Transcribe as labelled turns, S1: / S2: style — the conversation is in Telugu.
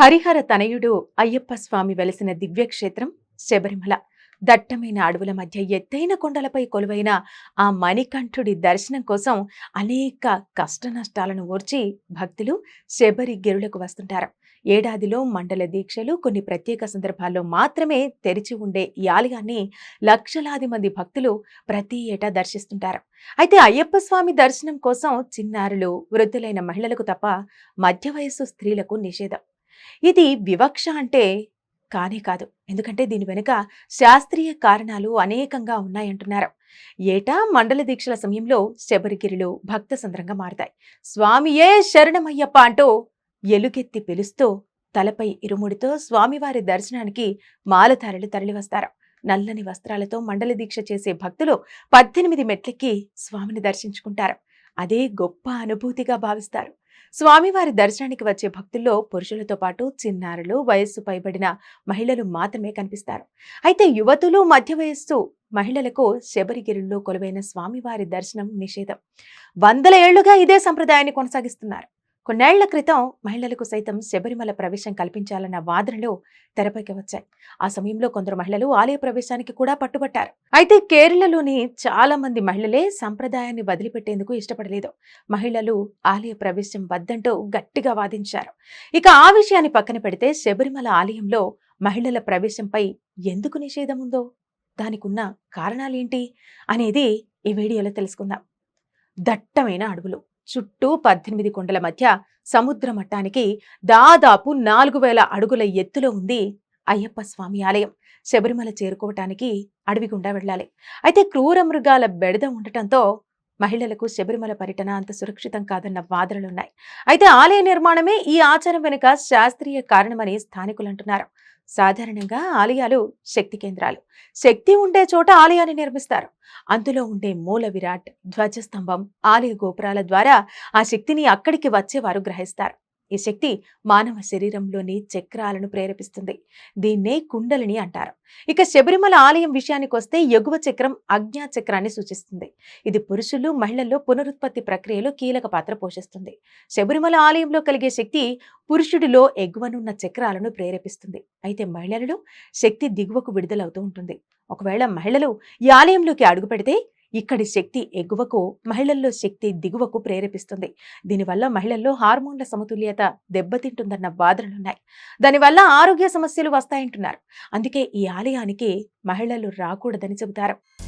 S1: హరిహర తనయుడు అయ్యప్ప స్వామి వెలసిన దివ్యక్షేత్రం శబరిమల. దట్టమైన అడవుల మధ్య ఎత్తైన కొండలపై కొలువైన ఆ మణికంఠుడి దర్శనం కోసం అనేక కష్టనష్టాలను ఓర్చి భక్తులు శబరి గెరులకు వస్తుంటారు. ఏడాదిలో మండల దీక్షలు కొన్ని ప్రత్యేక సందర్భాల్లో మాత్రమే తెరిచి ఉండే ఈ ఆలయాన్ని లక్షలాది మంది భక్తులు ప్రతి ఏటా దర్శిస్తుంటారు. అయితే అయ్యప్ప స్వామి దర్శనం కోసం చిన్నారులు వృద్ధులైన మహిళలకు తప్ప మధ్య వయస్సు స్త్రీలకు నిషేధం. ఇది వివక్ష అంటే కానే కాదు. ఎందుకంటే దీని వెనుక శాస్త్రీయ కారణాలు అనేకంగా ఉన్నాయంటున్నారు. ఏటా మండల దీక్షల సమయంలో శబరిగిరిలు భక్త సంద్రంగా మారతాయి. స్వామియే శరణమయ్యప్ప అంటూ ఎలుగెత్తి పిలుస్తూ తలపై ఇరుముడితో స్వామివారి దర్శనానికి మాలధారులు తరలివస్తారు. నల్లని వస్త్రాలతో మండల దీక్ష చేసే భక్తులు పద్దెనిమిది మెట్లెక్కి స్వామిని దర్శించుకుంటారు. అదే గొప్ప అనుభూతిగా భావిస్తారు. స్వామివారి దర్శనానికి వచ్చే భక్తుల్లో పురుషులతో పాటు చిన్నారులు వయస్సు పైబడిన మహిళలు మాత్రమే కనిపిస్తారు. అయితే యువతులు మధ్య వయస్సు మహిళలకు శబరిగిరిలో కొలువైన స్వామివారి దర్శనం నిషేధం. వందల ఏళ్ళుగా ఇదే సంప్రదాయాన్ని కొనసాగిస్తున్నారు. కొన్నేళ్ళ క్రితం మహిళలకు సైతం శబరిమల ప్రవేశం కల్పించాలన్న వాదనలు తెరపైకి వచ్చాయి. ఆ సమయంలో కొందరు మహిళలు ఆలయ ప్రవేశానికి కూడా పట్టుబట్టారు. అయితే కేరళలోని చాలా మంది మహిళలే సంప్రదాయాన్ని వదిలిపెట్టేందుకు ఇష్టపడలేదు. మహిళలు ఆలయ ప్రవేశం వద్దంటూ గట్టిగా వాదించారు. ఇక ఆ విషయాన్ని పక్కన పెడితే శబరిమల ఆలయంలో మహిళల ప్రవేశంపై ఎందుకు నిషేధం ఉందో దానికున్న కారణాలేంటి అనేది ఈ వీడియోలో తెలుసుకుందాం. దట్టమైన అడవులు. చుట్టూ పద్దెనిమిది కొండల మధ్య సముద్ర మట్టానికి దాదాపు నాలుగు వేల అడుగుల ఎత్తులో ఉంది అయ్యప్ప స్వామి ఆలయం. శబరిమల చేరుకోవటానికి అడవి గుండా వెళ్ళాలి. అయితే క్రూర మృగాల బెడద ఉండటంతో మహిళలకు శబరిమల పర్యటన అంత సురక్షితం కాదన్న వాదనలున్నాయి. అయితే ఆలయ నిర్మాణమే ఈ ఆచారం వెనుక శాస్త్రీయ కారణమని స్థానికులు అంటున్నారు. సాధారణంగా ఆలయాలు శక్తి కేంద్రాలు. శక్తి ఉండే చోట ఆలయాన్ని నిర్మిస్తారు. అందులో ఉండే మూల విరాట్ ధ్వజస్తంభం ఆలయ గోపురాల ద్వారా ఆ శక్తిని అక్కడికి వచ్చేవారు గ్రహిస్తారు. ఈ శక్తి మానవ శరీరంలోని చక్రాలను ప్రేరేపిస్తుంది. దీన్నే కుండలిని అంటారు. ఇక శబరిమల ఆలయం విషయానికి వస్తే ఎగువ చక్రం అజ్ఞా చక్రాన్ని సూచిస్తుంది. ఇది పురుషులు మహిళల్లో పునరుత్పత్తి ప్రక్రియలో కీలక పాత్ర పోషిస్తుంది. శబరిమల ఆలయంలో కలిగే శక్తి పురుషుడిలో ఎగువనున్న చక్రాలను ప్రేరేపిస్తుంది. అయితే మహిళలలో శక్తి దిగువకు విడుదలవుతూ ఉంటుంది. ఒకవేళ మహిళలు ఈ ఆలయంలోకి అడుగు పెడితే ఇక్కడి శక్తి ఎగువకు మహిళల్లో శక్తి దిగువకు ప్రేరేపిస్తుంది. దీనివల్ల మహిళల్లో హార్మోన్ల సమతుల్యత దెబ్బతింటుందన్న వాదనలున్నాయి. దానివల్ల ఆరోగ్య సమస్యలు వస్తాయంటున్నారు. అందుకే ఈ ఆలయానికి మహిళలు రాకూడదని చెబుతారు.